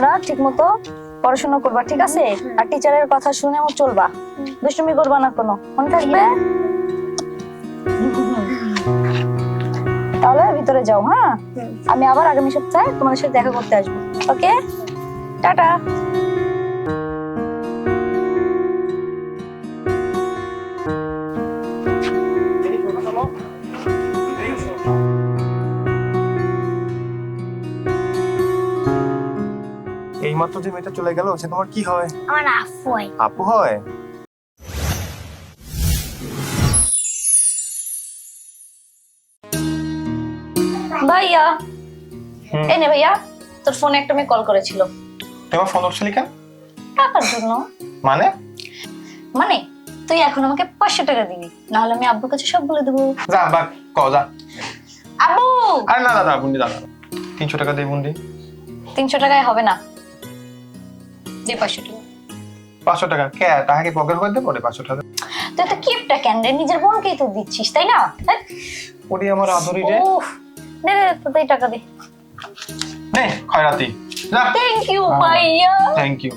তোমরা ঠিক মতো পড়াশোনা করবা ঠিক আছে? আর টিচারের কথা শুনেও চলবা। দুষ্টুমি করবা না কোনো। মনে থাকবে তাহলে ভিতরে যাও হ্যাঁ? আমি আবার আগামী সপ্তাহে তোমাদের সাথে দেখা করতে আসব। ওকে? টাটা। মাত্র যে মেয়েটা চলে গেল সে তোমার কি হয়? আমার আফু হয়। আপু হয়? ভাইয়া। এই নে ভাইয়া তোর ফোনে একটা মেয়ে কল করেছিল। তোমার ফোন ধরছিলি কেন? টাকার জন্য। মানে? মানে তুই এখন আমাকে পাঁচশো টাকা দিবি নাহলে আমি আব্বুর কাছে সব বলে দেবো। যা বা ক যা। আব্বু! আরে না দাদা বুন্ডি দাদা তিনশো টাকা দিয়ে বুন্ডি। তিনশো টাকায় হবে না। দে পাঁচশো টাকা। পাঁচশো টাকা। কে? টাকা কি পকেট করে দেবো রে পাঁচশো টাকা? তুই তো কিপটা কেন রে? নিজের বোনকেই তো দিচ্ছিস তাই না? ওটি আমার আদরি রে। দে দে তো এই টাকা দে। নে খয়রাতি। যা। থ্যাংক ইউ ভাইয়া। থ্যাংক ইউ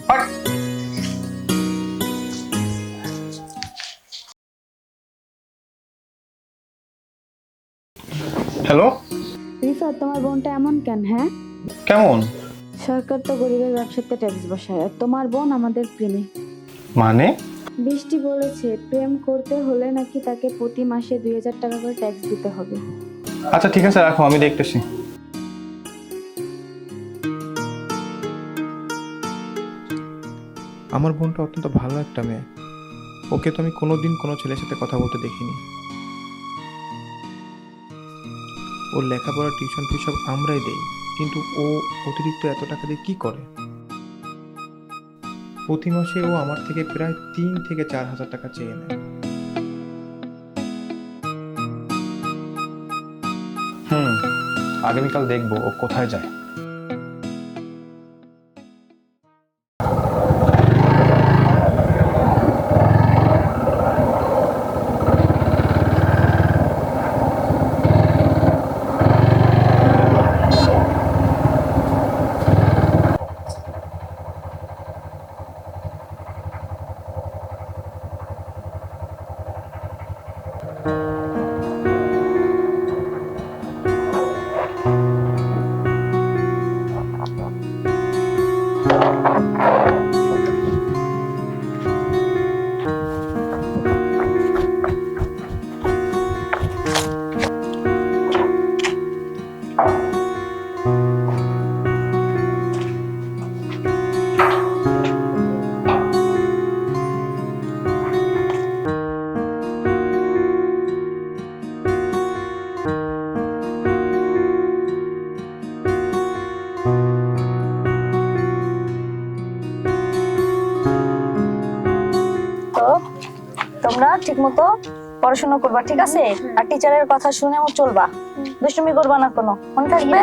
হ্যালো রিফা তোমার বোনটা এমন কেন হ্যাঁ? কেমন? সরকার তো গরিবের ব্যবসাতে ট্যাক্স বসায় আর তোমার বোন আমাদের প্রেমী। মানে? বৃষ্টি বলেছে প্রেম করতে হলে নাকি তাকে প্রতি মাসে দুই হাজার টাকা করে ট্যাক্স দিতে হবে। আচ্ছা ঠিক আছে রাখো আমি দেখতেছি। আমার বোনটা অত্যন্ত ভালো একটা মেয়ে। ওকে তো আমি কোনোদিন কোনো ছেলের সাথে কথা বলতে দেখিনি। ওর লেখাপড়া টিউশন ফি সব আমরাই দেই। কিন্তু ও অতিরিক্ত এত টাকা দিয়ে কি করে? প্রতি মাসে ও আমার থেকে প্রায় তিন থেকে চার হাজার টাকা চেয়ে নেয়। হুম, আগামীকাল দেখব ও কোথায় যায়। তোমরা ঠিক মতো পড়াশোনা করবা ঠিক আছে? আর টিচারের কথা শুনেও চলবা। দুষ্টুমি করবা না কোনো। মনে থাকবে?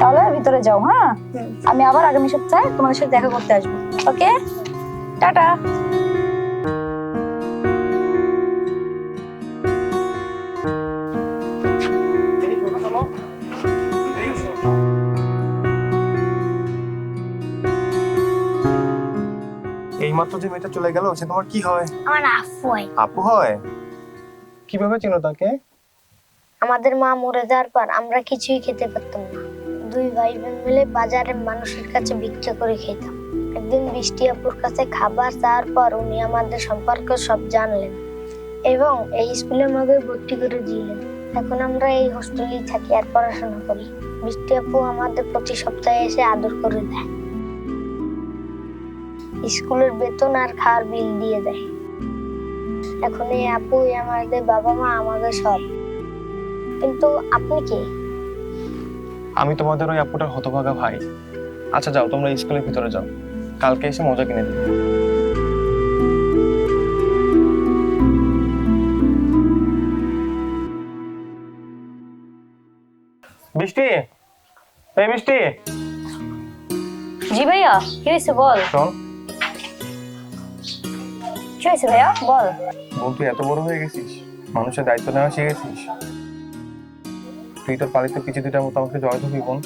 তাহলে ভিতরে যাও হ্যাঁ? আমি আবার আগামী সপ্তাহে তোমাদের সাথে দেখা করতে আসব। ওকে? টাটা। এই মাত্র যে মেয়েটা চলে গেল সে তোমার কি হয়? আমার আফু হয়। আপু হয়? কীভাবে চেনো তাকে? আমাদের মা মরে যাওয়ার পর আমরা কিছুই খেতে পারতাম না। দুই ভাই বোন মিলে বাজারে মানুষের কাছে ভিক্ষা করে খেতাম। একদিন বৃষ্টি আপুর কাছে খাবার চাওয়ার পর উনি আমাদের সম্পর্কে সব জানলেন এবং এই স্কুলে আমাকে ভর্তি করে দিলেন। এখন আমরা এই হোস্টেলেই থাকি আর পড়াশোনা করি। বৃষ্টি আপু আমাদের প্রতি সপ্তাহে এসে আদর করে দেয়। স্কুলের বেতন আর খাওয়ার বিল দিয়ে দেয়। এখন এই আপু আমাদের বাবা মা আমাদের সব। কিন্তু আপনি কি? আমি তোমাদের ওই আপুটার হতভাগা ভাই। আচ্ছা যাও তোমরা স্কুলের ভিতরে যাও। কালকে এসে মজা কিনে দিবে। বৃষ্টি এই বৃষ্টি জি ভাইয়া কি হয়েছে বল? শোন কি হয়েছে ভাইয়া? বল। বোন তুই এত বড় হয়ে গেছিস? মানুষের দায়িত্ব নেওয়া শিখেছিস? তুই তোর পালিত পিছিয়ে দুটার মতো আমাকে জয় ধরবি বোন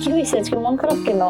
কি হয়েছে? আজকে মন খারাপ কেন?